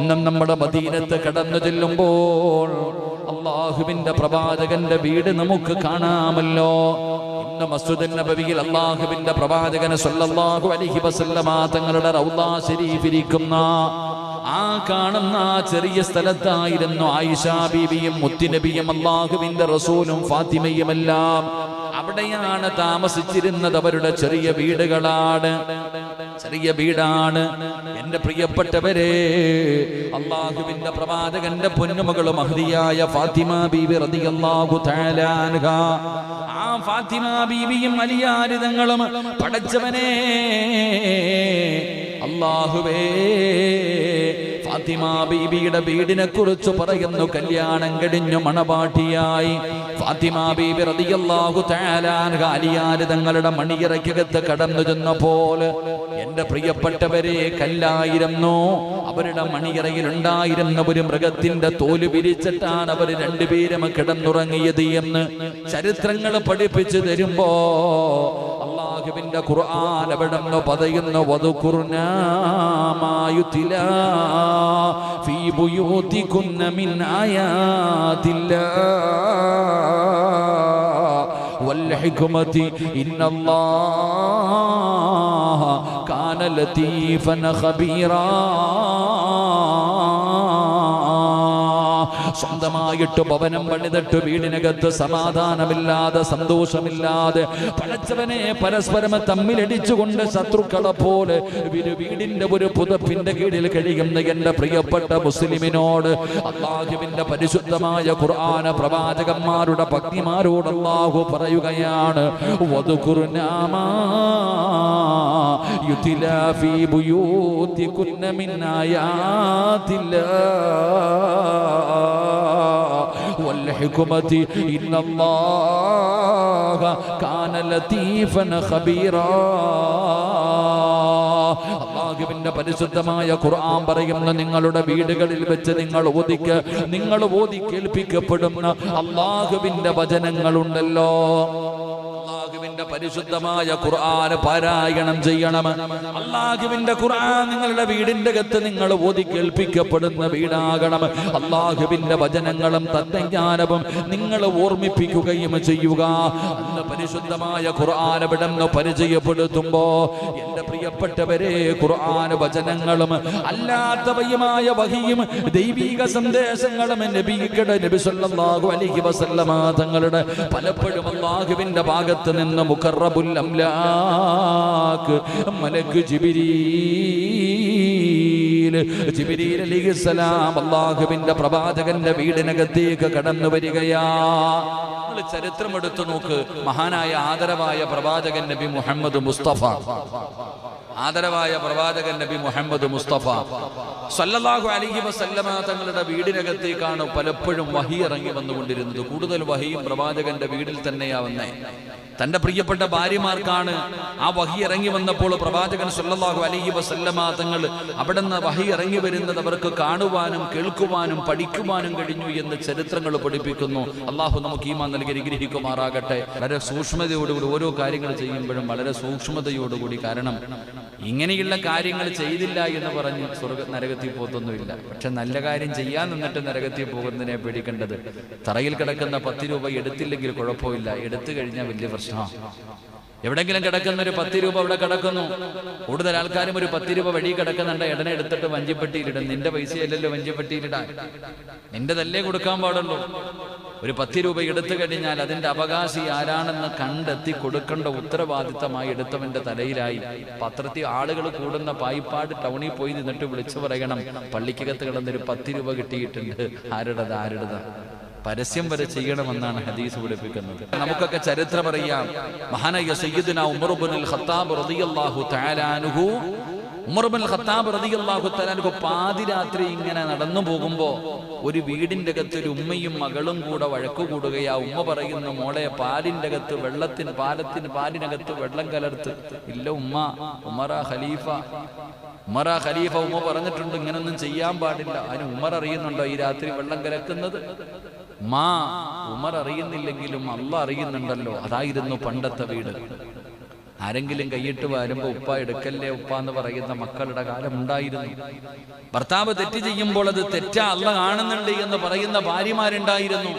ഇന്നും നമ്മുടെ മദീനത്ത് കടന്നു ചെല്ലുമ്പോൾ അള്ളാഹുവിന്റെ പ്രവാചകന്റെ വീട് നമുക്ക് കാണാമല്ലോ. ഇന്ന് മസ്ജിദ് നബവിയിൽ അള്ളാഹുവിന്റെ പ്രവാചകനെ സല്ലല്ലാഹു അലൈഹി വസല്ലമ തങ്ങളുടെ റൗദാ ശരീഫ് ഇരിക്കുന്ന ആ കാണുന്ന ആ ചെറിയ സ്ഥലത്തായിരുന്നു ആയിഷ ബീബിയും മുത്തിനബിയും അള്ളാഹുവിന്റെ റസൂലും ഫാത്തിമയുമെല്ലാം. അവിടെയാണ് താമസിച്ചിരുന്നത് അവരുടെ ചെറിയ വീടുകളാണ്. ചെറിയ വീടാണ്. എന്റെ പ്രിയപ്പെട്ടവരെ അള്ളാഹുവിന്റെ പ്രവാചകന്റെ പൊന്നുമകളും മഹതിയായ ഫാത്തിമ ബീവി റളിയല്ലാഹു തആല ആ ഫാത്തിമ ബീവിയും അലിയാരിതങ്ങളും പടച്ചവനെ അള്ളാഹുവേ ഫാത്തിമ ബീബിയുടെ വീടിനെ കുറിച്ച് പറയുന്നു. കല്യാണം കഴിഞ്ഞു മണവാട്ടിയായി. ഫാത്തിമ ബീബി റതിയല്ലാഹു തേലാൻ കാലിയാര് തങ്ങളുടെ മണിയറയ്ക്കകത്ത് കടന്നു ചെന്നപ്പോൾ എന്റെ പ്രിയപ്പെട്ടവരെ കല്ലായിരുന്നു. അവരുടെ മണിയറയിൽ ഉണ്ടായിരുന്ന ഒരു മൃഗത്തിന്റെ തോൽ പിരിച്ചിട്ടാണ് അവർ രണ്ടുപേരും കിടന്നുറങ്ങിയത് എന്ന് ചരിത്രങ്ങൾ പഠിപ്പിച്ചു തരുമ്പോ അള്ളാഹുവിന്റെ ഖുർആൻ എവിടെന്ന് പതയുന്ന വധുക്കുർനാമായുത്തില ഫീ ബുയൂതികുന്ന മിൻ ആയാതില്ലാ والحكمة إن الله كان لطيفا خبيرا സ്വന്തമായിട്ട് ഭവനം പണിതിട്ട് വീടിനകത്ത് സമാധാനമില്ലാതെ സന്തോഷമില്ലാതെ പടച്ചവനെ പരസ്പരം തമ്മിലടിച്ചുകൊണ്ട് ശത്രുക്കളെ പോലെ വീടിന്റെ ഒരു പുതപ്പിന്റെ കീഴിൽ കഴിയുന്ന എന്റെ പ്രിയപ്പെട്ട മുസ്ലിമിനോട് അള്ളാഹുവിന്റെ പരിശുദ്ധമായ ഖുർആന പ്രവാചകന്മാരുടെ ഭക്തിമാരോട് അള്ളാഹു പറയുകയാണ് മിൻ ആയാതില്ലാ. والحكمة إن الله كان لطيفا خبيرا അള്ളാഹുവിന്റെ പരിശുദ്ധമായ ഖുർആൻ പറയുന്ന നിങ്ങളുടെ വീടുകളിൽ വെച്ച് നിങ്ങൾ ഓദിക്ക് നിങ്ങൾ ഓതി കേൾപ്പിക്കപ്പെടുന്ന അള്ളാഹുവിന്റെ വചനങ്ങളുണ്ടല്ലോ അള്ളാഹുവിന്റെ പരിശുദ്ധമായ ഖുർആൻ പാരായണം ചെയ്യണം. അള്ളാഹുവിന്റെ ഖുർആൻ നിങ്ങളുടെ വീടിന്റെ അകത്ത് നിങ്ങൾ ഓതി കേൾപ്പിക്കപ്പെടുന്ന വീടാകണം. അള്ളാഹുവിന്റെ വചനങ്ങളും തത്വജ്ഞാനവും നിങ്ങൾ ഓർമ്മിപ്പിക്കുകയും ചെയ്യുക. അന്ന് പരിശുദ്ധമായ ഖുർആൻ വിടന്ന് പരിചയപ്പെടുത്തുമ്പോ എന്റെ പ്രിയപ്പെട്ടവരെ ഖുർആൻ വചനങ്ങളും അല്ലാത്തവയുമായ വഹിയും ദൈവിക സന്ദേശങ്ങളും തങ്ങളുടെ പലപ്പോഴും അള്ളാഹുവിന്റെ ഭാഗത്ത് നിന്ന് മുഖറബുൽ അംലാക്ക് മലക്ക് ജിബിരീൽ. ജിബിരീൽ അലിഹിസ്സലാം അള്ളാഹുവിന്റെ പ്രവാചകന്റെ വീടിനകത്തേക്ക് കടന്നു വരികയാ. ചരിത്രം എടുത്തു നോക്ക്. മഹാനായ ആദരവായ പ്രവാചകൻ നബി മുഹമ്മദ് മുസ്തഫ. ആദരവായ പ്രവാചകൻ നബി മുഹമ്മദ് മുസ്തഫ. സല്ലല്ലാഹു അലൈഹി വസല്ലമ തങ്ങളുടെ വീടിനകത്തേക്കാണ് പലപ്പോഴും വഹി ഇറങ്ങി വന്നുകൊണ്ടിരുന്നത്. കൂടുതൽ വഹിയും പ്രവാചകന്റെ വീടിൽ തന്നെയാ വന്നേ. തന്റെ പ്രിയപ്പെട്ട ഭാര്യമാർക്കാണ് ആ വഹി ഇറങ്ങി വന്നപ്പോൾ പ്രവാചകൻ സല്ലല്ലാഹു അലഹി വസല്ലമ തങ്ങൾ നിന്ന് വഹി ഇറങ്ങി വരുന്നത് അവർക്ക് കാണുവാനും കേൾക്കുവാനും പഠിക്കുവാനും കഴിഞ്ഞു എന്ന് ചരിത്രങ്ങൾ പഠിപ്പിക്കുന്നു. അള്ളാഹു നമുക്ക് ഈമാൻ നൽകി അനുഗ്രഹിക്കുമാറാകട്ടെ. വളരെ സൂക്ഷ്മതയോടുകൂടി ഓരോ കാര്യങ്ങൾ ചെയ്യുമ്പോഴും വളരെ സൂക്ഷ്മതയോടുകൂടി കാരണം ഇങ്ങനെയുള്ള കാര്യങ്ങൾ ചെയ്തില്ല എന്ന് പറഞ്ഞ് സ്വർഗ നരകത്തിൽ പോത്തൊന്നുമില്ല. പക്ഷെ നല്ല കാര്യം ചെയ്യാൻ നിന്നിട്ട് നരകത്തിൽ പോകുന്നതിനെ പേടിക്കേണ്ടത്. തറയിൽ കിടക്കുന്ന പത്ത് രൂപ എടുത്തില്ലെങ്കിൽ കുഴപ്പമില്ല. എടുത്തു കഴിഞ്ഞാൽ വലിയ പ്രശ്നമാണ്. എവിടെങ്കിലും കിടക്കുന്ന ഒരു പത്ത് രൂപ അവിടെ കിടക്കുന്നു. കൂടുതൽ ആൾക്കാരും ഒരു പത്ത് രൂപ വഴി കിടക്കുന്നുണ്ട്. ഇടനെ എടുത്തിട്ട് വഞ്ചിപ്പെട്ടിയിലിടും. നിന്റെ പൈസയല്ലല്ലോ വഞ്ചിപ്പെട്ടിയിലിടാൻ. നിന്റെതല്ലേ കൊടുക്കാൻ പാടുള്ളൂ. ഒരു പത്ത് രൂപ എടുത്തു കഴിഞ്ഞാൽ അതിന്റെ അവകാശി ആരാണെന്ന് കണ്ടെത്തി കൊടുക്കേണ്ട ഉത്തരവാദിത്തമായി എടുത്തവന്റെ തലയിലായി. പത്രത്തിൽ ആളുകൾ കൂടുന്ന പായിപ്പാട് ടൗണിൽ പോയി നിന്നിട്ട് വിളിച്ചു പറയണം പള്ളിക്കകത്ത് കിടന്നൊരു പത്ത് രൂപ കിട്ടിയിട്ടുണ്ട്. ആരുടേത് ആരുടേത്? പരസ്യം വരെ ചെയ്യണമെന്നാണ് ഹദീസ് പഠിപ്പിക്കുന്നത്. നമുക്കൊക്കെ ചരിത്രം അറിയാം. മഹാനായ പാതിരാത്രി ഇങ്ങനെ നടന്നു പോകുമ്പോ ഒരു വീടിന്റെ അകത്ത് ഒരു ഉമ്മയും മകളും കൂടെ വഴക്കു കൂടുകയാ. ഉമ്മ പറയുന്ന മോളെ പാലിന്റെ അകത്ത് വെള്ളത്തിന് പാലത്തിന് പാലിനകത്ത് വെള്ളം കലർത്ത്. ഇല്ല ഉമ്മ ഉമറ ഖലീഫ. ഉമറ ഖലീഫ ഉമ്മ പറഞ്ഞിട്ടുണ്ട് ഇങ്ങനൊന്നും ചെയ്യാൻ പാടില്ല. അതിന് ഉമർ അറിയുന്നുണ്ടോ ഈ രാത്രി വെള്ളം കലക്കുന്നത് മാ ഉമർ അറിയുന്നില്ലെങ്കിലും അള്ള അറിയുന്നുണ്ടല്ലോ. അതായിരുന്നു പണ്ടത്തെ വീട്. ആരെങ്കിലും കൈയിട്ട് വരുമ്പോൾ ഉപ്പ എടുക്കല്ലേ? ഉപ്പ എന്ന് പറയുന്ന മക്കളുടെ കാലം ഉണ്ടായിരുന്നു. ഭർത്താവ് തെറ്റ് ചെയ്യുമ്പോൾ അത് തെറ്റാ അല്ല കാണുന്നുണ്ട് എന്ന് പറയുന്ന ഭാര്യമാരുണ്ടായിരുന്നു.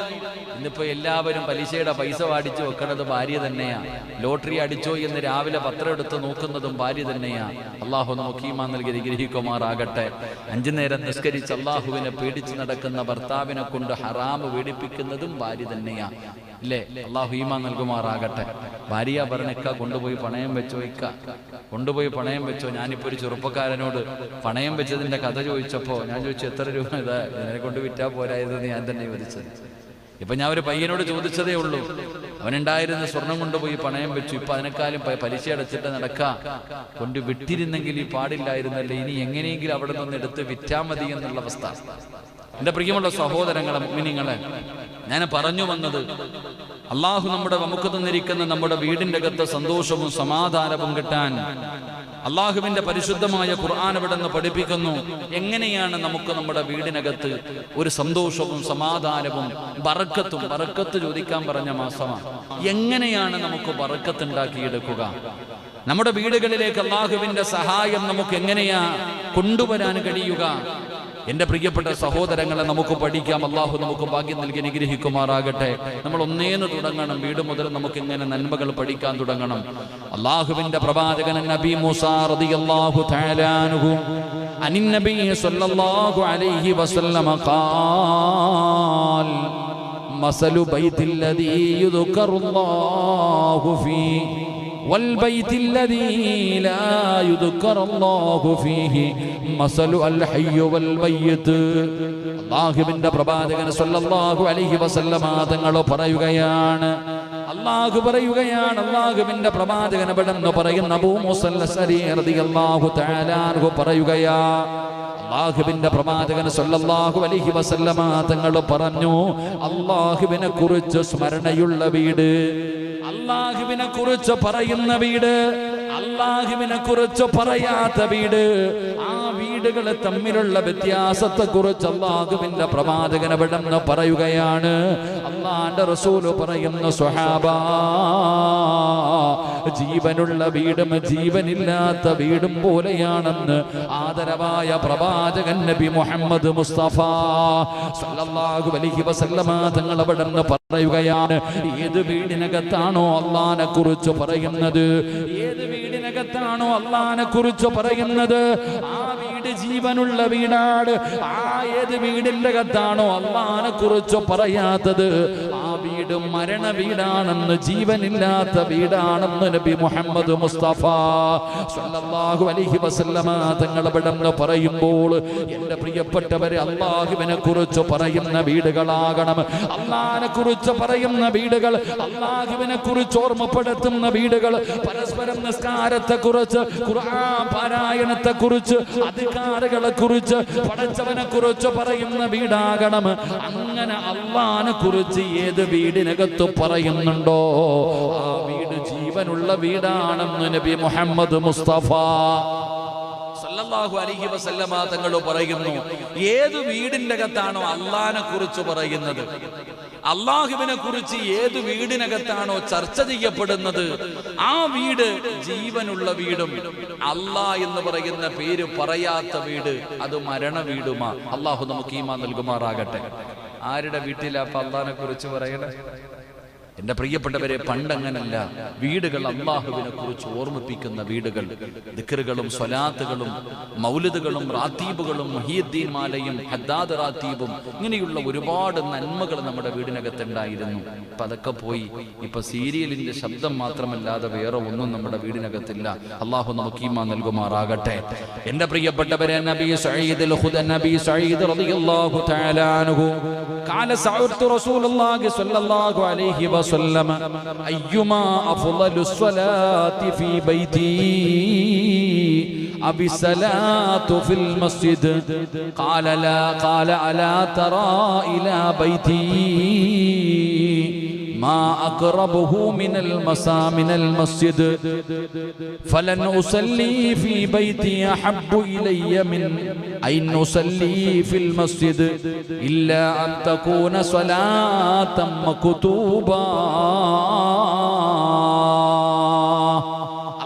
ഇന്നിപ്പോ എല്ലാവരും പലിശയുടെ പൈസ വാടിച്ചു വെക്കുന്നത് ഭാര്യ തന്നെയാ. ലോട്ടറി അടിച്ചോ എന്ന് രാവിലെ പത്രം എടുത്ത് നോക്കുന്നതും ഭാര്യ തന്നെയാ. അള്ളാഹു ഈമാ നൽകി ഗ്രഹിക്കുമാറാകട്ടെ അഞ്ചു നേരം നിസ്കരിച്ച് അള്ളാഹുവിനെ പേടിച്ച് നടക്കുന്ന ഭർത്താവിനെ കൊണ്ട് ഹറാമ് പീഡിപ്പിക്കുന്നതും ഭാര്യ തന്നെയാ. ഇല്ലേ അള്ളാഹു ഈമാ നൽകുമാറാകട്ടെ. ഭാര്യ പറഞ്ഞിക്ക കൊണ്ടുപോയി പണയം വെച്ചോ ഇക്ക. കൊണ്ടുപോയി പണയം വെച്ചോ. ഞാനിപ്പോ ഒരു ചെറുപ്പക്കാരനോട് പണയം വെച്ചതിന്റെ കഥ ചോദിച്ചപ്പോ ഞാൻ ചോദിച്ചു എത്ര രൂപ ഇതാ? ഇതിനെ കൊണ്ട് വിറ്റാ പോരായതെന്ന് ഞാൻ തന്നെ ചോദിച്ചത്. ഇപ്പൊ ഞാൻ ഒരു പയ്യനോട് ചോദിച്ചതേ ഉള്ളൂ. അവനുണ്ടായിരുന്ന സ്വർണം കൊണ്ടുപോയി പണയം വെച്ചു. ഇപ്പൊ അതിനേക്കാളും പലിശ അടച്ചിട്ട് നടക്ക. കൊണ്ട് വിട്ടിരുന്നെങ്കിൽ ഈ പാടില്ലായിരുന്നല്ലേ? ഇനി എങ്ങനെയെങ്കിലും അവിടെ നിന്ന് എടുത്ത് വിറ്റാ മതി എന്നുള്ള അവസ്ഥ. എന്റെ പ്രിയമുള്ള സഹോദരങ്ങളെ മിനിങ്ങളെ ഞാൻ പറഞ്ഞു വന്നത് അള്ളാഹു നമ്മുടെ നമുക്ക് തന്നിരിക്കുന്ന നമ്മുടെ വീടിന്റെ അകത്ത് സന്തോഷവും സമാധാനവും കിട്ടാൻ അള്ളാഹുവിന്റെ പരിശുദ്ധമായ ഖുർആൻ ഇവിടെ നിന്ന് പഠിപ്പിക്കുന്നു. എങ്ങനെയാണ് നമുക്ക് നമ്മുടെ വീടിനകത്ത് ഒരു സന്തോഷവും സമാധാനവും ബറക്കത്തും ബറക്കത്ത് ചോദിക്കാൻ പറഞ്ഞ മാസമാണ്. എങ്ങനെയാണ് നമുക്ക് ബറക്കത്ത് ഉണ്ടാക്കിയെടുക്കുക നമ്മുടെ വീടുകളിലേക്ക് അള്ളാഹുവിന്റെ സഹായം നമുക്ക് എങ്ങനെയാ കൊണ്ടുവരാൻ കഴിയുക? എന്റെ പ്രിയപ്പെട്ട സഹോദരങ്ങളെ നമുക്ക് പഠിക്കാം. അള്ളാഹു നമുക്ക് ഭാഗ്യം നൽകി അനുഗ്രഹിക്കുമാറാകട്ടെ. നമ്മൾ ഒന്നേന്ന് തുടങ്ങണം. വീട് മുതൽ നമുക്ക് ഇങ്ങനെ നന്മകൾ പഠിക്കാൻ തുടങ്ങണം. അള്ളാഹുവിന്റെ പ്രവാചകൻ നബി മുസാറിയാഹു സല്ലല്ലാഹു അലൈഹി വസല്ലമ മസലു ബൈത്തിൽ ലദീ ഫീ والبيت الذي لا يذكر الله فيه مثل الحي والميت അള്ളാഹുവിന്റെ പ്രവാചകൻ സല്ലല്ലാഹു അലൈഹി വസല്ലമ തങ്ങൾ പറയുകയാണ് അള്ളാഹു പറയുകയാണ് അള്ളാഹുവിന്റെ പ്രവാചകൻ എവിടെന്ന് പറയുന്ന അബൂ മുസൽ അശ്അരി റളിയല്ലാഹു തആല അൻഹു പറയുകയാ അള്ളാഹുവിന്റെ പ്രവാചകൻ സല്ലല്ലാഹു അലൈഹി വസല്ലമ തങ്ങൾ പറഞ്ഞു അള്ളാഹുവിനെ കുറിച്ച് സ്മരണയുള്ള വീട് അള്ളാഹുവിനെ കുറിച്ച് പറയുന്ന വീട് അള്ളാഹുവിനെ കുറിച്ച് പറയാത്ത വീട്. ആ വീടുകൾ തമ്മിലുള്ള വ്യത്യാസത്തെ കുറിച്ച് അള്ളാഹുവിന്റെ പ്രവാചകൻ എവിടെന്ന് പറയുകയാണ്. അള്ളാന്റെ റസൂൽ പറയുന്ന സ്വഹാബ ജീവനുള്ള വീടും ജീവനില്ലാത്ത വീടും പോലെയാണെന്ന് ആദരവായ പ്രവാചകൻ നബി മുഹമ്മദ് മുസ്തഫ സല്ലല്ലാഹു അലൈഹി വസല്ലമ തങ്ങൾ അവിടെന്ന് പറയുകയാണ്. ഏത് വീടിനകത്താണോ അള്ളാനെ കുറിച്ച് പറയുന്നത്? ഏത് വീടിനകത്താണോ അള്ളാനെ കുറിച്ച് പറയുന്നത്? ആ വീട് ജീവനുള്ള വീടാണ്. ആ ഏത് വീടിന്റെ കത്താണോ അള്ളാനെ കുറിച്ച് പറയാത്തത്? ആ വീട് മരണ വീടാണെന്ന് ജീവനില്ലാത്ത വീടാണെന്ന് നബി മുഹമ്മദ് മുസ്തഫ സല്ലല്ലാഹു അലൈഹി വസല്ലമ തങ്ങൾ നിന്ന് പറയുമ്പോൾ എന്റെ പ്രിയപ്പെട്ടവരെ അള്ളാഹുവിനെ കുറിച്ച് പറയുന്ന വീടുകളാകണം. അള്ളാഹിനെ കുറിച്ച് പറയുന്ന വീടുകൾ അള്ളാഹുവിനെ കുറിച്ച് ഓർമ്മപ്പെടുത്തുന്ന വീടുകൾ പരസ്പരം നിസ്കാരത്തെ കുറിച്ച് ഖുർആൻ പാരായണത്തെ കുറിച്ച് അധികാരികളെ കുറിച്ച് പടച്ചവനെ കുറിച്ച് പറയുന്ന വീടാകണം. അങ്ങനെ അള്ളാഹിനെ കുറിച്ച് ഏത് വീടിനകത്ത് പറയുന്നുണ്ടോ? ആ വീട് ജീവനുള്ള വീടാണെന്ന് നബി മുഹമ്മദ് മുസ്തഫ. സല്ലല്ലാഹു അലൈഹി വസല്ലമ തങ്ങൾ പറയുന്നു ഏത് വീടിന്റെ അകത്താണോ അള്ളാഹിനെ കുറിച്ച് പറയുന്നത്? അള്ളാഹുവിനെ കുറിച്ച് ഏത് വീടിനകത്താണോ ചർച്ച ചെയ്യപ്പെടുന്നത്? ആ വീട് ജീവനുള്ള വീടും അല്ലാ എന്ന് പറയുന്ന പേര് പറയാത്ത വീട് അത് മരണ വീടുമാ. അള്ളാഹു നമുക്ക് ഈമാ നൽകുമാറാകട്ടെ. ആരുടെ വീട്ടിലാ അപ്പൊ കുറിച്ച് പറയണേ? എന്റെ പ്രിയപ്പെട്ടവരെ പണ്ടങ്ങനല്ല. വീടുകൾ അള്ളാഹുവിനെ കുറിച്ച് ഓർമ്മിപ്പിക്കുന്ന വീടുകൾ. ദിക്കറുകളും സ്വലാത്തുകളും മൗലിദുകളും റാത്തീബുകളും മഹിയുദ്ദീൻ മാലയും ഹദ്ദാദ് റാത്തീബും ഇങ്ങനെയുള്ള ഒരുപാട് നന്മകൾ നമ്മുടെ വീടിനകത്തുണ്ടായിരുന്നു. ഇപ്പൊ അതൊക്കെ പോയി. ഇപ്പൊ സീരിയലിന്റെ ശബ്ദം മാത്രമല്ലാതെ വേറെ ഒന്നും നമ്മുടെ വീടിനകത്തില്ല. അള്ളാഹു നമുക്ക് നൽകുമാറാകട്ടെ. എന്റെ പ്രിയപ്പെട്ടവരെ നബി സഈദ് നബി സഈദ് റളിയല്ലാഹു തആല അൻഹു. ഖാല റസൂലുള്ളാഹി സ്വല്ലല്ലാഹു അലൈഹി وسلم أيما أفضل الصلاة في بيتي أبي الصلاة في المسجد قال لا قال ألا ترى إلى بيتي. ما أقربه من المسا من المسجد فلن أصلي في بيتي أحب إلي من أن أصلي في المسجد إلا أن تكون صلاة مكتوبة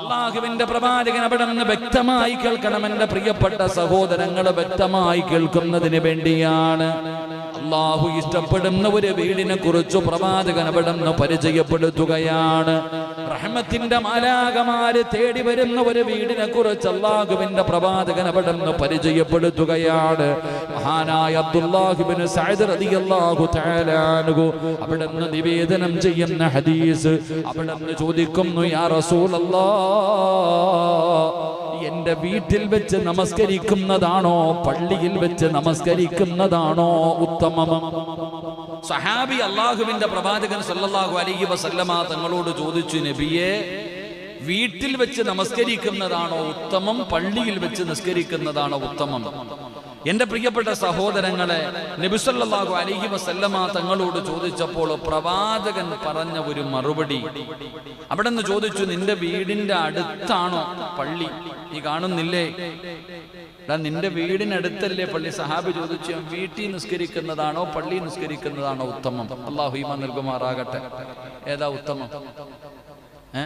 അള്ളാഹുവിന്റെ പ്രവാചകൻ അവിടെ നിന്ന് വ്യക്തമായി കേൾക്കണം എന്റെ പ്രിയപ്പെട്ട സഹോദരങ്ങൾ വ്യക്തമായി കേൾക്കുന്നതിന് വേണ്ടിയാണ് അള്ളാഹു ഇഷ്ടപ്പെടുന്ന ഒരു വീടിനെ കുറിച്ച് പ്രവാചകൻ അവിടെ പരിചയപ്പെടുത്തുകയാണ്. റഹ്മത്തിന്റെ മാലാകമാര് തേടി വരുന്ന ഒരു വീടിനെ കുറിച്ച് അള്ളാഹുവിന്റെ പ്രവാചകൻ അവിടെ പരിചയപ്പെടുത്തുകയാണ്. മഹാനായ അബ്ദുല്ലാഹുബിന് സഅദ് റളിയല്ലാഹു തആല അൻഹു അവിടെ നിവേദനം ചെയ്യുന്ന ഹദീസ് അവിടെ ചോദിക്കുന്നു യാ റസൂലല്ലാഹ് എന്റെ വീട്ടിൽ വെച്ച് നമസ്കരിക്കുന്നതാണോ? പള്ളിയിൽ വെച്ച് നമസ്കരിക്കുന്നതാണോ? ഉത്തമം. സഹാബി അള്ളാഹുവിന്റെ പ്രവാചകൻ സല്ലല്ലാഹു അലൈഹി വസല്ലമ തങ്ങളോട് ചോദിച്ചു നബിയെ വീട്ടിൽ വെച്ച് നമസ്കരിക്കുന്നതാണോ ഉത്തമം? പള്ളിയിൽ വെച്ച് നിസ്കരിക്കുന്നതാണോ ഉത്തമം? എന്റെ പ്രിയപ്പെട്ട സഹോദരങ്ങളെ നബിസല്ലാഹു അലൈഹി വസല്ലമ തങ്ങളോട് ചോദിച്ചപ്പോൾ പ്രവാചകൻ പറഞ്ഞ ഒരു മറുപടി. അവിടെ നിന്ന് ചോദിച്ചു നിന്റെ വീടിന്റെ അടുത്താണോ പള്ളി? നീ കാണുന്നില്ലേ? നിന്റെ വീടിനടുത്തല്ലേ പള്ളി? സഹാബി ചോദിച്ചു "ഞാൻ വീട്ടിൽ നിസ്കരിക്കുന്നതാണോ പള്ളി നിസ്കരിക്കുന്നതാണോ ഉത്തമം? അള്ളാഹു നൽകുമാറാകട്ടെ. ഏതാ ഉത്തമം? ഏ?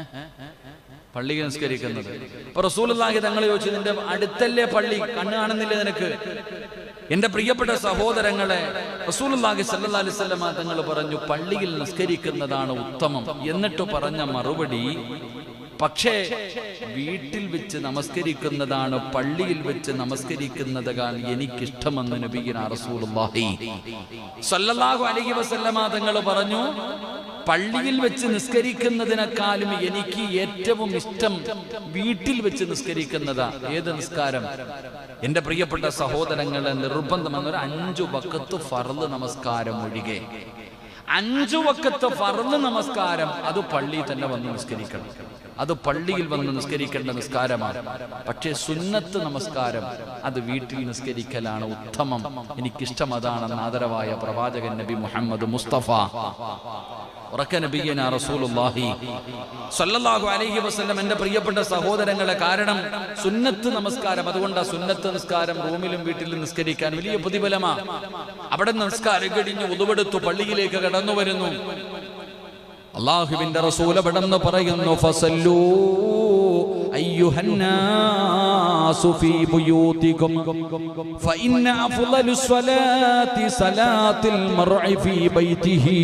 പള്ളിയിൽ നിസ്കരിക്കുന്നത് അപ്പൊ റസൂലി തങ്ങൾ ചോദിച്ചു നിന്റെ അടുത്തല്ലേ പള്ളി? കണ്ണു കാണുന്നില്ലേ നിനക്ക്? എന്റെ പ്രിയപ്പെട്ട സഹോദരങ്ങളെ സല്ലല്ലാഹു അലൈഹി വസല്ലം തങ്ങൾ പറഞ്ഞു പള്ളിയിൽ നിസ്കരിക്കുന്നതാണ് ഉത്തമം. എന്നിട്ട് പറഞ്ഞ മറുപടി പക്ഷേ വീട്ടിൽ വെച്ച് നമസ്കരിക്കുന്നതാണ് പള്ളിയിൽ വെച്ച് നമസ്കരിക്കുന്നതാൽ എനിക്കിഷ്ടമെന്ന് നബിഗിന റസൂലുള്ളാഹി. അലൈഹി വസല്ലമ തങ്ങൾ പറഞ്ഞു പള്ളിയിൽ വെച്ച് നിസ്കരിക്കുന്നതിനേക്കാളും എനിക്ക് ഏറ്റവും ഇഷ്ടം വീട്ടിൽ വെച്ച് നിസ്കരിക്കുന്നതാ. ഏത് നിസ്കാരം? എന്റെ പ്രിയപ്പെട്ട സഹോദരങ്ങളെ നിർബന്ധം എന്നൊരു അഞ്ചു വക്കത്ത് ഫർൾ നമസ്കാരം ഒഴികെ അഞ്ചു വക്കത്ത് ഫർൾ നമസ്കാരം അത് പള്ളിയിൽ തന്നെ വന്ന് നിസ്കരിക്കണം. അത് പള്ളിയിൽ വന്ന് നിസ്കരിക്കേണ്ട നിസ്കാരമാണ്. പക്ഷേ സുന്നത്ത് നമസ്കാരം അത് വീട്ടിൽ നിസ്കരിക്കലാണ് ഉത്തമം. എനിക്കിഷ്ടം അതാണെന്ന് ആദരവായ പ്രവാചകൻ നബി മുഹമ്മദ് മുസ്തഫ. ഉറക്ക നബിയന റസൂലുള്ളാഹി. സല്ലല്ലാഹു അലൈഹി വസല്ലം പ്രിയപ്പെട്ട സഹോദരങ്ങളെ കാരണം സുന്നത്ത് നമസ്കാരം അതുകൊണ്ട് സുന്നത്ത് നിസ്കാരം റൂമിലും വീട്ടിലും നിസ്കരിക്കാൻ വലിയ പ്രതിഫലമാ. അവിടെ നിസ്കാരം കഴിഞ്ഞ് ഉതുവെടുത്തു പള്ളിയിലേക്ക് കടന്നു വരുന്നു. അള്ളാഹുവിന്റെ റസൂൽ അവിടെന്ന് പറയുന്നു ഫസല്ലൂ ഫീ ബൈതിഹി.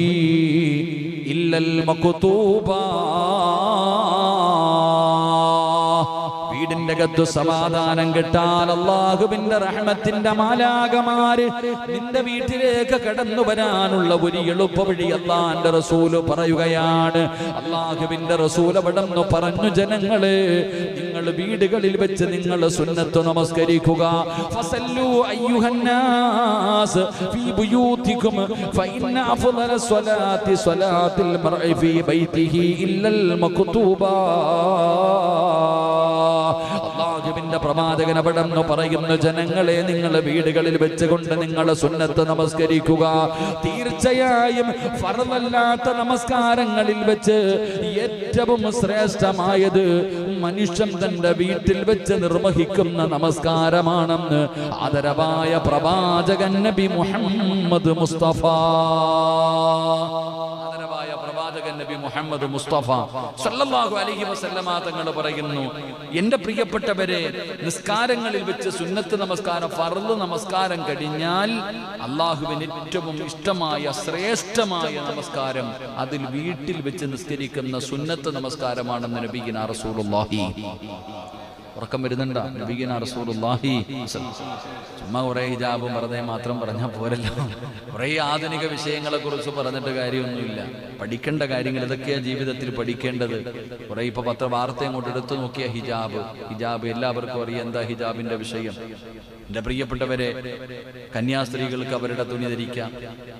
ഇല്ലൽ മക്തൂബാ വീടിന്റെ അകത്ത് സമാധാനം കിട്ടാൻ അള്ളാഹുവിന്റെ റഹ്മത്തിന്റെ മാലാകമാര് നിന്റെ വീട്ടിലേക്ക് കടന്നു വരാനുള്ള ഒരു എളുപ്പ വഴി അള്ളാന്റെ റസൂൽ പറയുകയാണ്. അള്ളാഹുവിന്റെ റസൂൽ അവിടെന്ന് പറഞ്ഞു ജനങ്ങൾ നിങ്ങൾ വീടുകളിൽ വെച്ച് നിങ്ങൾ സുന്നത്ത് നമസ്കരിക്കുക. സ്വലാത്തിൽ ഇല്ലൽ മക്തൂബാ. പ്രവാചകൻ പറയുന്ന ജനങ്ങളെ നിങ്ങൾ വീടുകളിൽ വെച്ചുകൊണ്ട് നിങ്ങൾ സുന്നത്ത് നമസ്കരിക്കുക. തീർച്ചയായും ഫറവല്ലാത്ത നമസ്കാരങ്ങളിൽ വെച്ച് ഏറ്റവും ശ്രേഷ്ഠമായത് മനുഷ്യൻ തന്റെ വീട്ടിൽ വെച്ച് നിർവഹിക്കുന്ന നമസ്കാരമാണെന്ന് ആദരവായ പ്രവാചകൻ നബി മുഹമ്മദ് മുസ്തഫ. മുഹമ്മദ് മുസ്തഫ സല്ലല്ലാഹു അലൈഹി വസല്ലമ തങ്ങൾ പറയുന്നു എന്റെ പ്രിയപ്പെട്ടവരെ നിസ്കാരങ്ങളിൽ വെച്ച് സുന്നത്ത് നമസ്കാരം ഫർൾ നമസ്കാരം കഴിഞ്ഞാൽ അള്ളാഹുവിന് ഏറ്റവും ഇഷ്ടമായ ശ്രേഷ്ഠമായ നമസ്കാരം അതിൽ വീട്ടിൽ വെച്ച് നിസ്കരിക്കുന്ന സുന്നത്ത് നമസ്കാരമാണെന്ന് നബീന റസൂലുള്ളാഹി. ഉറക്കം വരുന്നുണ്ട്? ചുമ്മാ കുറെ ഹിജാബും വെറുതെ മാത്രം പറഞ്ഞാൽ പോരല്ലോ. കുറെ ആധുനിക വിഷയങ്ങളെ കുറിച്ച് പറഞ്ഞിട്ട് കാര്യമൊന്നുമില്ല. പഠിക്കേണ്ട കാര്യങ്ങൾ ഇതൊക്കെയാ ജീവിതത്തിൽ പഠിക്കേണ്ടത്? കുറെ ഇപ്പൊ പത്ര വാർത്ത അങ്ങോട്ട് എടുത്തു നോക്കിയ ഹിജാബ്. ഹിജാബ് എല്ലാവർക്കും അറിയാം. എന്താ ഹിജാബിന്റെ വിഷയം? എന്റെ പ്രിയപ്പെട്ടവരെ കന്യാസ്ത്രീകൾക്ക് അവരുടെ തുണി ധരിക്കാം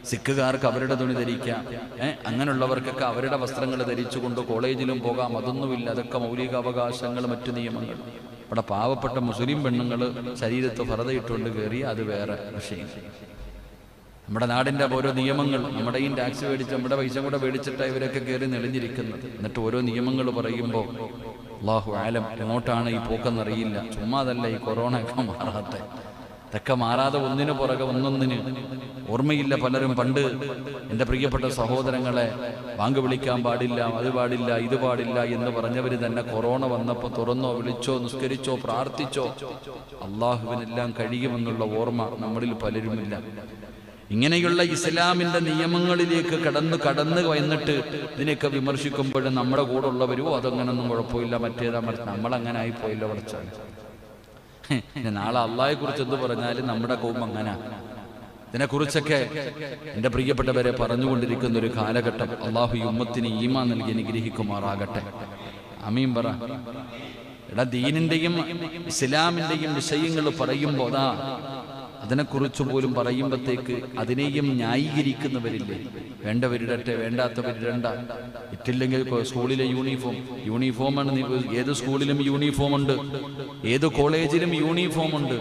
സിഖുകാർക്ക് അവരുടെ തുണി ധരിക്കാം ഏഹ് അങ്ങനെയുള്ളവർക്കൊക്കെ അവരുടെ വസ്ത്രങ്ങൾ ധരിച്ചുകൊണ്ട് കോളേജിലും പോകാം. അതൊന്നുമില്ല അതൊക്കെ മൗലിക അവകാശങ്ങൾ മറ്റു നിയമങ്ങൾ. ഇവിടെ പാവപ്പെട്ട മുസ്ലിം പെണ്ണുങ്ങൾ ശരീരത്ത് ഫറതയിട്ടുകൊണ്ട് കയറി അത് വേറെ വിഷയം. നമ്മുടെ നാടിന്റെ ഓരോ നിയമങ്ങൾ നമ്മുടെ ഈ ടാക്സ് മേടിച്ച് നമ്മുടെ പൈസ കൂടെ മേടിച്ചിട്ടാണ് ഇവരൊക്കെ കയറി നെളിഞ്ഞിരിക്കുന്നത്. എന്നിട്ട് ഓരോ നിയമങ്ങൾ പറയുമ്പോൾ അള്ളാഹു ആലം എങ്ങോട്ടാണ് ഈ പോക്കെന്നറിയില്ല. ചുമ്മാതല്ല ഈ കൊറോണ ഒക്കെ മാറാത്ത. ഇതൊക്കെ മാറാതെ ഒന്നിനു പുറകെ ഒന്നൊന്നിന് ഓർമ്മയില്ല പലരും പണ്ട് എന്റെ പ്രിയപ്പെട്ട സഹോദരങ്ങളെ വാങ്ങു വിളിക്കാൻ പാടില്ല അത് പാടില്ല ഇത് പാടില്ല എന്ന് പറഞ്ഞവർ തന്നെ കൊറോണ വന്നപ്പോൾ തുറന്നോ വിളിച്ചോ നിസ്കരിച്ചോ പ്രാർത്ഥിച്ചോ അള്ളാഹുവിനെല്ലാം കഴിയുമെന്നുള്ള ഓർമ്മ നമ്മളിൽ പലരുമില്ല. ഇങ്ങനെയുള്ള ഇസ്ലാമിന്റെ നിയമങ്ങളിലേക്ക് കടന്ന് കടന്ന് വന്നിട്ട് ഇതിനെയൊക്കെ വിമർശിക്കുമ്പോഴും നമ്മുടെ കൂടെ ഉള്ളവരോ അതങ്ങനൊന്നും കുഴപ്പമില്ല. മറ്റേതാ മറിച്ച് നമ്മളങ്ങനെ ആയിപ്പോയില്ല പഠിച്ചാൽ നാളെ അള്ളാഹെ കുറിച്ച് എന്ത് പറഞ്ഞാലും നമ്മുടെ കോം അങ്ങനെ. ഇതിനെക്കുറിച്ചൊക്കെ എന്റെ പ്രിയപ്പെട്ടവരെ പറഞ്ഞുകൊണ്ടിരിക്കുന്ന ഒരു കാലഘട്ടം അള്ളാഹു യുമ്മത്തിന് ഈമാ നൽകി അനുഗ്രഹിക്കുമാറാകട്ടെ. അമീം പറ. ദീനിന്റെയും ഇസ്ലാമിന്റെയും വിഷയങ്ങൾ പറയുമ്പോൾ അതാ അതിനെക്കുറിച്ച് പോലും പറയുമ്പോഴത്തേക്ക് അതിനെയും ന്യായീകരിക്കുന്നവരില്ലേ? വേണ്ടവരിടട്ടെ വേണ്ടാത്തവരിടണ്ട ഇട്ടില്ലെങ്കിൽ സ്കൂളിലെ യൂണിഫോം. യൂണിഫോമാണ് ഏത് സ്കൂളിലും യൂണിഫോം ഉണ്ട് ഏത് കോളേജിലും യൂണിഫോം ഉണ്ട്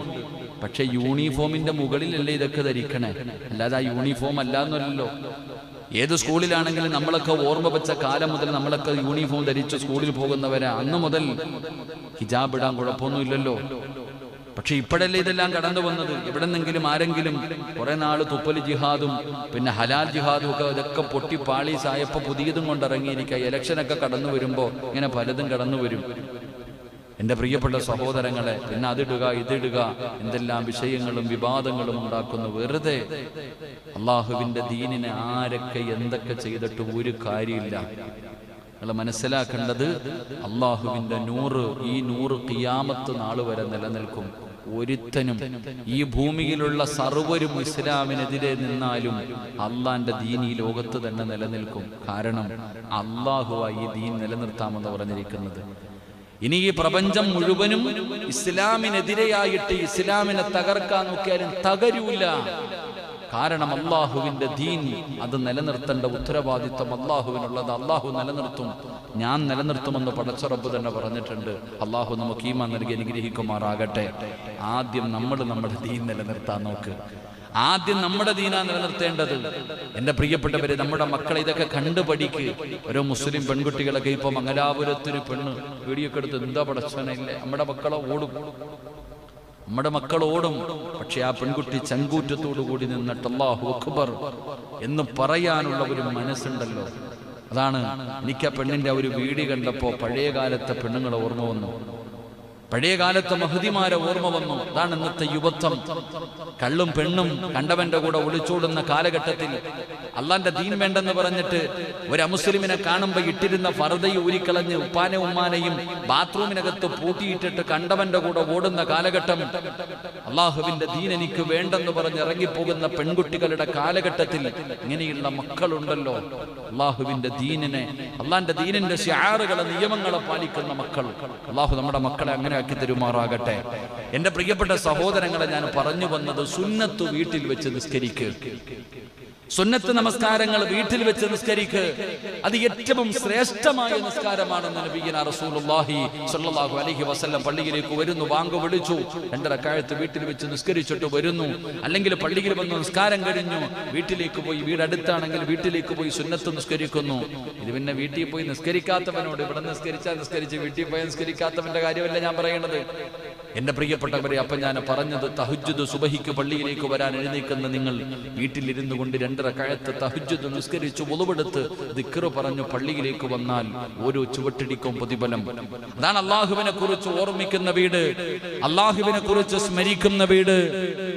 പക്ഷെ യൂണിഫോമിന്റെ മുകളിലല്ലേ ഇതൊക്കെ ധരിക്കണേ? അല്ലാതെ ആ യൂണിഫോം അല്ലാന്നല്ലോ ഏത് സ്കൂളിലാണെങ്കിലും നമ്മളൊക്കെ ഓർമ്മ വെച്ച കാലം മുതൽ നമ്മളൊക്കെ യൂണിഫോം ധരിച്ച് സ്കൂളിൽ പോകുന്നവരാ. അന്ന് മുതൽ ഹിജാബ് ഇടാൻ കുഴപ്പമൊന്നുമില്ലല്ലോ. പക്ഷെ ഇപ്പോഴല്ലേ ഇതെല്ലാം കടന്നു വന്നത്? എവിടെന്നെങ്കിലും ആരെങ്കിലും കുറെ നാൾ തുപ്പൽ ജിഹാദും പിന്നെ ഹലാൽ ജിഹാദും ഒക്കെ ഇതൊക്കെ പൊട്ടി പാളീസായപ്പോ പുതിയതും കൊണ്ടിറങ്ങിയിരിക്കുക ഇലക്ഷനൊക്കെ കടന്നു വരുമ്പോ ഇങ്ങനെ പലതും കടന്നു വരും. എന്റെ പ്രിയപ്പെട്ട സഹോദരങ്ങളെ പിന്നെ അതിടുക ഇതിടുക എന്തെല്ലാം വിഷയങ്ങളും വിവാദങ്ങളും ഉണ്ടാക്കുന്നു. വെറുതെ അള്ളാഹുവിന്റെ ദീനിനെ ആരൊക്കെ എന്തൊക്കെ ചെയ്തിട്ട് ഒരു കാര്യമില്ല. മനസ്സിലാക്കേണ്ടത് അള്ളാഹുവിന്റെ നൂറ് ഈ നൂറ് കിയാമത്ത് നാൾ വരെ നിലനിൽക്കും. ഒരുത്തനും ഈ ഭൂമിയിലുള്ള സർവരും ഇസ്ലാമിനെതിരെ നിന്നാലും അള്ളാന്റെ ദീൻ ഈ ലോകത്ത് തന്നെ നിലനിൽക്കും. കാരണം അള്ളാഹുവായി ഈ ദീൻ നിലനിർത്താമെന്ന് പറഞ്ഞിരിക്കുന്നത്. ഇനി ഈ പ്രപഞ്ചം മുഴുവനും ഇസ്ലാമിനെതിരെയായിട്ട് ഇസ്ലാമിനെ തകർക്കാൻ നോക്കിയാലും തകരൂല. കാരണം അള്ളാഹുവിന്റെ ദീൻ അത് നിലനിർത്തേണ്ട ഉത്തരവാദിത്വം അള്ളാഹുവിനുള്ളത് അള്ളാഹു നിലനിർത്തും. ഞാൻ നിലനിർത്തുമെന്ന് പടച്ചുറപ്പ് തന്നെ പറഞ്ഞിട്ടുണ്ട്. അള്ളാഹു നമുക്ക് ഈമാൻ നൽകി അനുഗ്രഹിക്കുമാറാകട്ടെ. ആദ്യം നമ്മൾ നമ്മുടെ ദീൻ നിലനിർത്താൻ നോക്ക്. ആദ്യം നമ്മുടെ ദീനാ നിലനിർത്തേണ്ടത്. എന്റെ പ്രിയപ്പെട്ടവര് നമ്മുടെ മക്കളെ ഇതൊക്കെ കണ്ടുപഠിക്ക് ഓരോ മുസ്ലിം പെൺകുട്ടികളൊക്കെ ഇപ്പൊ മംഗലാപുരത്തൊരു പെണ്ണ് വീഡിയോ ഒക്കെ എടുത്ത് എന്താ പടച്ചവനല്ലേ നമ്മുടെ മക്കളെ ഓടും. നമ്മുടെ മക്കളോടും പക്ഷെ ആ പെൺകുട്ടി ചങ്കൂറ്റത്തോടുകൂടി നിന്നിട്ട് അല്ലാഹു അക്ബർ എന്ന് പറയാനുള്ള ഒരു മനസ്സുണ്ടല്ലോ. അതാണ് എനിക്ക് ആ പെണ്ണിന്റെ ഒരു വീടി കണ്ടപ്പോ പഴയ കാലത്തെ പെണ്ണുങ്ങളെ ഓർമ്മ വന്നു പഴയ കാലത്തെ മഹതിമാരെ ഓർമ്മ വന്നു. അതാണ് ഇന്നത്തെ യുവത്വം. കള്ളും പെണ്ണും കണ്ടവന്റെ കൂടെ ഒളിച്ചോടുന്ന കാലഘട്ടത്തിൽ അള്ളാന്റെ ദീൻ വേണ്ടെന്ന് പറഞ്ഞിട്ട് ഒരു അമുസ്ലിമിനെ കാണുമ്പോ ഇട്ടിരുന്ന ഫറുതയും ഊരിക്കളഞ്ഞ് ഉപ്പാനെ ഉമ്മാനെയും ബാത്റൂമിനകത്ത് പൂട്ടിയിട്ടിട്ട് കണ്ടവന്റെ കൂടെ ഓടുന്ന കാലഘട്ടം അള്ളാഹുവിന്റെ ദീൻ എനിക്ക് വേണ്ടെന്ന് പറഞ്ഞ് ഇറങ്ങിപ്പോകുന്ന പെൺകുട്ടികളുടെ കാലഘട്ടത്തിൽ ഇങ്ങനെയുള്ള മക്കളുണ്ടല്ലോ. അള്ളാഹുവിന്റെ ദീനിനെ അള്ളാന്റെ ദീനിന്റെ ശാറുകളെ നിയമങ്ങളെ പാലിക്കുന്ന മക്കൾ. അള്ളാഹു നമ്മുടെ മക്കളെ അങ്ങനെ ആക്കി തരുമാറാകട്ടെ. എന്റെ പ്രിയപ്പെട്ട സഹോദരങ്ങളെ ഞാൻ പറഞ്ഞു വന്നത് സുന്നത്ത് വീട്ടിൽ വെച്ച് നിസ്കരിക്ക്. സുന്നത്ത് നമസ്കാരങ്ങൾ വീട്ടിൽ വെച്ച് നിസ്കരിക്ക്. അത് ഏറ്റവും ശ്രേഷ്ഠമായ നിസ്കാരമാണെന്ന് നബിയന റസൂലുള്ളാഹി സ്വല്ലല്ലാഹു അലൈഹി വസല്ലം പള്ളിയിലേക്ക് വരുന്നു. വാങ്ക് വിളിച്ചു. രണ്ടരക്കാലത്ത് വീട്ടിൽ വെച്ച് നിസ്കരിച്ചിട്ട് വരുന്നു. അല്ലെങ്കിൽ പള്ളിയിൽ വന്ന് നിസ്കാരം കഴിഞ്ഞു. വീട്ടിലേക്ക് പോയി വീട് അടുത്താണെങ്കിൽ വീട്ടിലേക്ക് പോയി സുന്നത്ത് നിസ്കരിക്കുന്നു. ഇത് പിന്നെ വീട്ടിൽ പോയി നിസ്കരിക്കാത്തവനോട് ഇവിടെ നിസ്കരിച്ചാൽ നിസ്കരിച്ച് വീട്ടിൽ പോയി നിസ്കരിക്കാത്തവന്റെ കാര്യമല്ല ഞാൻ പറയണത്. എന്റെ പ്രിയപ്പെട്ടവരെ അപ്പൊ ഞാൻ പറഞ്ഞത് തഹുജുദ് സുബഹിക്ക് പള്ളിയിലേക്ക് വരാൻ എഴുന്നേക്കുന്ന നിങ്ങൾ വീട്ടിലിരുന്നു കൊണ്ട് രണ്ടര കഴത്ത് തഹുജുദ് നിസ്കരിച്ച് മുളവെടുത്ത് ദിക്കറ് പറഞ്ഞു പള്ളിയിലേക്ക് വന്നാൽ ഓരോ ചുവട്ടിടിക്കും പ്രതിഫലം. അതാണ് അള്ളാഹുവിനെ കുറിച്ച് ഓർമ്മിക്കുന്ന വീട് അള്ളാഹുവിനെ കുറിച്ച് സ്മരിക്കുന്ന വീട്.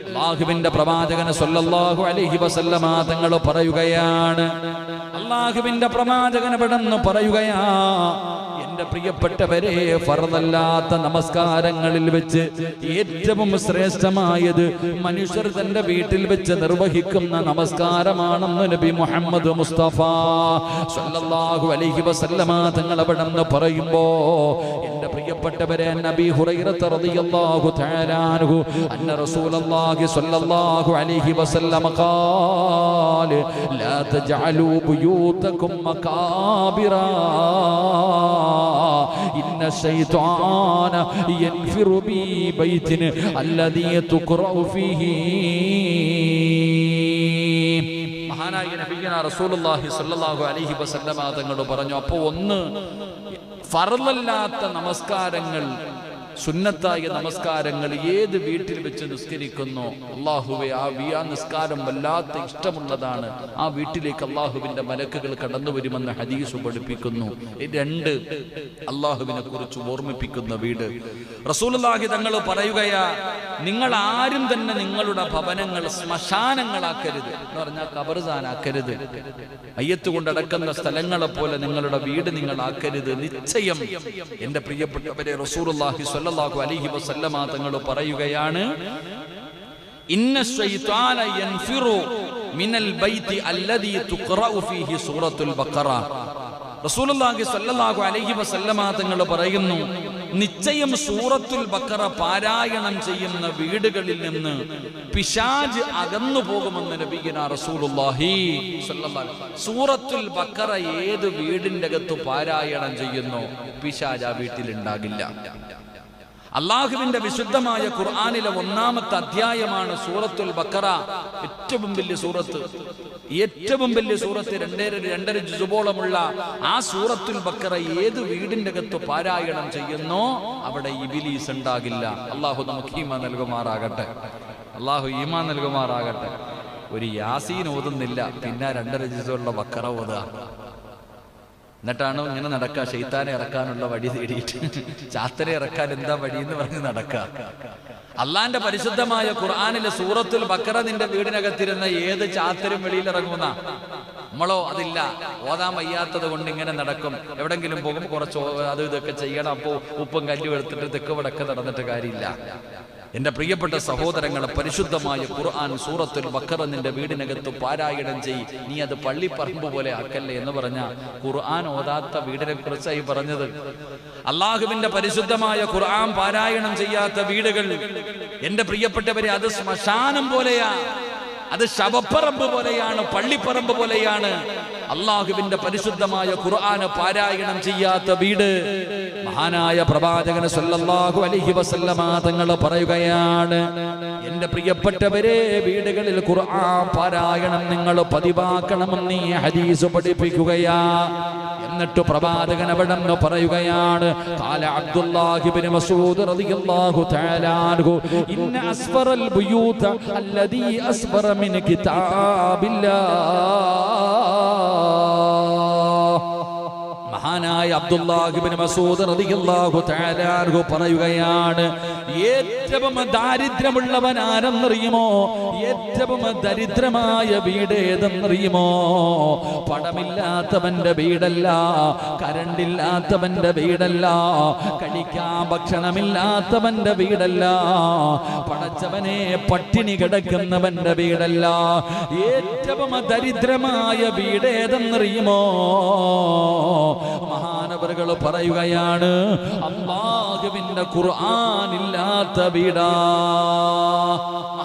അള്ളാഹുവിന്റെ പ്രവാചകന് സല്ലല്ലാഹു അലഹി വസല്ലമ തങ്ങൾ പറയുകയാണ് അള്ളാഹുവിന്റെ പ്രവാചകൻ പെടെന്ന് പറയുകയാ എന്റെ പ്രിയപ്പെട്ടവരെ ഫറദല്ലാത്ത നമസ്കാരങ്ങളിൽ വെച്ച് ഏറ്റവും ശ്രേഷ്ഠമായത് മനുഷ്യർ തന്റെ വീട്ടിൽ വെച്ച് നിർവഹിക്കുന്ന നമസ്കാരമാണെന്ന് നബി മുഹമ്മദ് മുസ്തഫ സല്ലല്ലാഹു അലൈഹി വസല്ലമ നിന്ന് പറയുമ്പോ എന്റെ പ്രിയപ്പെട്ടവരെ നബി ഹുറൈറത്ത് റളിയല്ലാഹു തആല അൻഹു അന്ന റസൂലല്ലാഹി സ്വല്ലല്ലാഹു അലൈഹി വസല്ലമ قال لا تجعلوا بيوتكم مقابرا إن الشيطان ينفر ببيت الذي تقرأ فيه റസൂലുള്ളാഹി സ്വല്ലല്ലാഹു അലൈഹി വസല്ലമ പറഞ്ഞു അപ്പോൾ ഒന്ന് ഫർലല്ലാത്ത നമസ്കാരങ്ങൾ സുന്നത്തായ നമസ്കാരങ്ങൾ ഏത് വീട്ടിൽ വെച്ച് നിസ്കരിക്കുന്നു അള്ളാഹുവെ ആ വി ആ നിസ്കാരം വല്ലാത്ത ഇഷ്ടമുള്ളതാണ്. ആ വീട്ടിലേക്ക് അള്ളാഹുവിന്റെ മലക്കുകൾ കടന്നു വരുമെന്ന് ഹദീസ് പഠിപ്പിക്കുന്നു. രണ്ട് അള്ളാഹുവിനെ കുറിച്ച് ഓർമ്മിപ്പിക്കുന്ന വീട്. റസൂലുള്ളാഹി തങ്ങൾ പറയുകയാ നിങ്ങൾ ആരും തന്നെ നിങ്ങളുടെ ഭവനങ്ങൾ ശ്മശാനങ്ങളാക്കരുത്. എന്ന് പറഞ്ഞാൽ കബർസാനാക്കരുത് അയ്യത്ത് കൊണ്ടടക്കുന്ന സ്ഥലങ്ങളെ പോലെ നിങ്ങളുടെ വീട് നിങ്ങൾ ആക്കരുത് നിശ്ചയം. എന്റെ പ്രിയപ്പെട്ടവരെ റസൂലുള്ളാഹി സ്വല്ലല്ലാഹു അലൈഹി വസല്ലമ തങ്ങൾ പറയുകയാണ് ഇന്ന ശൈത്താന യൻഫിറു മിനൽ ബൈത്തി അല്ലദീ തുഖറഉ ഫീഹി സൂറത്തുൽ ബഖറ റസൂലുള്ളാഹി സല്ലല്ലാഹു അലൈഹി വസല്ലമ തങ്ങൾ പറയുന്നു നിശ്ചയം സൂറത്തുൽ ബക്കറ പാരായണം ചെയ്യുന്ന വീടുകളിൽ നിന്ന് പിശാജ് അകന്നു പോകുമെന്ന് അലൈഹി വസല്ലം. സൂറത്തുൽ ബക്കറ ഏത് വീടിന്റെ അകത്ത് പാരായണം ചെയ്യുന്നു പിശാജ് ആ വീട്ടിൽ ഉണ്ടാകില്ല അള്ളാഹുവിന്റെ വിശുദ്ധമായ ഖുർആാനിലെ ഒന്നാമത്തെ അധ്യായമാണ് സൂറത്തുൽ ബക്കറ. ഏറ്റവും വലിയ സൂറത്ത്. ഏറ്റവും വലിയ സൂറത്ത്. രണ്ടര രണ്ടര ജുബോളമുള്ള ആ സൂറത്തുൽ ബക്കറ ഏത് വീടിന്റെ അകത്ത് പാരായണം ചെയ്യുന്നോ അവിടെ ഇബിലീസ് ഉണ്ടാകില്ല. അള്ളാഹു നമുക്ക് ഈമ നൽകുമാറാകട്ടെ. അള്ളാഹു ഈമ നൽകുമാറാകട്ടെ. ഒരു യാസീൻ ഓതുന്നില്ല. പിന്നെ രണ്ടര ജുസുള്ള ബക്കറ ഓതുക. എന്നിട്ടാണ് ഇങ്ങനെ നടക്കുക ഷെയ്ത്താനെ ഇറക്കാനുള്ള വഴി തേടിയിട്ട്. ചാത്തനെ ഇറക്കാൻ എന്താ വഴി എന്ന് പറഞ്ഞ് നടക്കുക അള്ളാന്റെ പരിശുദ്ധമായ ഖുർആാനിലെ സൂറത്തുൽ ബക്കറ നിന്റെ വീടിനകത്തിരുന്ന ഏത് ചാത്തരും വെളിയിൽ ഇറങ്ങുന്ന? നമ്മളോ അതില്ല. ഓതാൻ വയ്യാത്തത് കൊണ്ട് ഇങ്ങനെ നടക്കും. എവിടെങ്കിലും പോകും കുറച്ച് അത് ഇതൊക്കെ ചെയ്യണം. അപ്പോ ഉപ്പും കല്ലും എടുത്തിട്ട് തെക്ക് വടക്ക് നടന്നിട്ട് കാര്യമില്ല. എന്റെ പ്രിയപ്പെട്ട സഹോദരങ്ങളെ പരിശുദ്ധമായ ഖുർആൻ സൂറത്തുൽ ബക്കറ നിന്റെ വീടിനകത്ത് പാരായണം ചെയ് നീ അത് പള്ളി പള്ളിപ്പറമ്പ് പോലെ ആക്കല്ലേ എന്ന് പറഞ്ഞ ഖുർആൻ ഓതാത്ത വീടിനെ കുറിച്ചായി പറഞ്ഞത്. അള്ളാഹുവിന്റെ പരിശുദ്ധമായ ഖുർആൻ പാരായണം ചെയ്യാത്ത വീടുകൾ. എന്റെ പ്രിയപ്പെട്ടവരെ അത് ശ്മശാനം പോലെയാ. അത് ശവപ്പറമ്പ് പോലെയാണ് പള്ളിപ്പറമ്പ് പോലെയാണ്. അള്ളാഹുവിന്റെ പരിശുദ്ധമായ ഖുർആന് പാരായണം ചെയ്യാത്ത വീട്. മഹാനായ പ്രവാചകന് സല്ലല്ലാഹു അലൈഹി വസല്ലമ തങ്ങൾ പറയുകയാണ് എന്റെ പ്രിയപ്പെട്ടവരെ വീടുകളിൽ ഖുർആൻ പാരായണം നിങ്ങൾ പതിവാക്കണമെന്ന് ഈ ഹദീസ് പഠിപ്പിക്കുകയാ. എന്നിട്ട് പ്രവാചകൻ അവിടെ നിന്ന് പറയുകയാണ് കാല അബ്ദുല്ലാഹിബിൻ മസൂദ് റളിയല്ലാഹു തആല അൻഹു ഇന്ന അസ്ഫറൽ ബുയൂത അല്ലദീ അസ്ഫറ من كتاب الله മഹാനായ അബ്ദുല്ലാഹിബിൻ മസൂദ് റളിയല്ലാഹു തആല അൻഹു പറയുകയാണ് ഏറ്റവും ദാരിദ്ര്യമുള്ളവൻ ആരെന്നറിയുമോ ഏറ്റവും ദരിദ്രമായ വീട് ഏതെന്നറിയുമോ പണമില്ലാത്തവന്റെ വീടല്ല കരണ്ടില്ലാത്തവന്റെ വീടല്ല കഴിക്കാൻ ഭക്ഷണമില്ലാത്തവന്റെ വീടല്ല പടച്ചവനെ പട്ടിണി കിടക്കുന്നവന്റെ വീടല്ല. ഏറ്റവും ദരിദ്രമായ വീട് ഏതെന്നറിയുമോ മഹാനവറുകൾ പറയുകയാണ് അള്ളാഹുവിന്റെ ഖുർആാനില്ലാത്ത വീടാ.